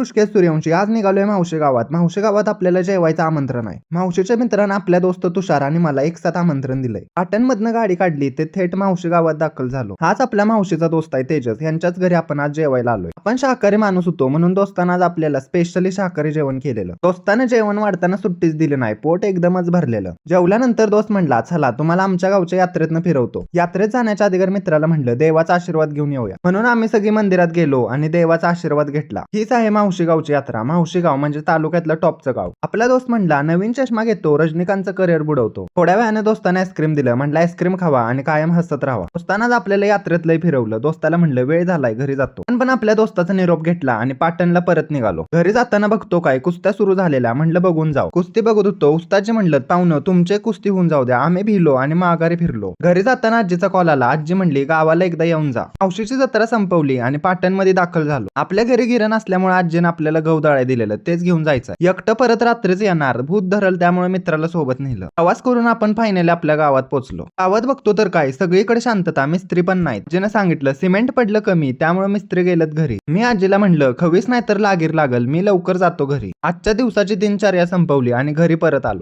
ऋषिकेश सूर्यवंशी आज निघालोय मावशी गावात. मावशी गावात आपल्याला जेवायचं आमंत्रण आहे. मावशीच्या मित्रानं आपल्या दोस्त तुषार आणि मला एक साथ आमंत्रण दिलंय. पाटणमधनं गाडी काढली ते थेट मावशी गावात दाखल झालो. हाच आपल्या मावशीचा दोस्त आहे तेजस. यांच्याच घरी आपण आज जेवायला आलोय. आपण शाकाहारी माणूस होतो म्हणून दोस्तानं आज आपल्याला स्पेशली शाकाहारी जेवण केलेलं. दोस्तानं जेवण वाढताना सुट्टीच दिली नाही पोट एकदमच भरलेलं. जेवल्यानंतर दोस्त म्हणला चला तुम्हाला आमच्या गावच्या यात्रेतनं फिरवतो. यात्रेत जाण्याच्या अधिकार मित्राला म्हणलं देवाचा आशीर्वाद घेऊन येऊया. म्हणून आम्ही सगळी मंदिरात गेलो आणि देवाचा आशीर्वाद घेतला. हीच आहे मावशीगावची यात्रा. मावशी गाव म्हणजे तालुक्यातलं टॉपचं गाव. आपला दोस्त म्हणला नवीन चष्मा घेतो रजनीकांतचं करिअर बुडवतो. थोड्या वेळाने दोस्ताने आईस्क्रीम दिलं. म्हणलं आईस्क्रीम खावा आणि कायम हसत राहा दोस्तानाच आपल्याला यात्रेत लय फिरवलं. दोस्ताला म्हणलं वेळ झालाय घरी जातो. पण पण आपल्या दोस्ताचा निरोप घेतला आणि पाटणला परत निघालो. घरी जाताना बघतो काय कुस्त्या सुरू झालेल्या. म्हणलं बघून जाऊ. कुस्ती बघत होतो. उस्ताजी म्हणलं पाहुणं तुमचे कुस्ती होऊन जाऊ द्या. आम्ही भिलो आणि माघारी फिरलो. घरी जाताना आजीचा कॉल आला. आजी म्हणली गावाला एकदा येऊन जा. मावशीची जत्रा संपवली आणि पाटणमध्ये दाखल झालो. आपल्या घरी गिरण असल्यामुळे आजी आजीनं आपल्याला गहू दिलेलं तेच घेऊन जायचं. एकटं परत रात्रीच येणार भूत धरल त्यामुळे मित्राला सोबत नेलं. प्रवास करून आपण फायनली आपल्या गावात पोहोचलो गावात बघतो तर काय सगळीकडे शांतता मिस्त्री पण नाहीत. आजीनं सांगितलं सिमेंट पडलं कमी त्यामुळे मिस्त्री गेलत घरी. मी आजीला म्हणलं खवीस नाही तर लागीर लागल मी लवकर जातो घरी. आजच्या दिवसाची दिनचर्या संपवली आणि घरी परत आलो.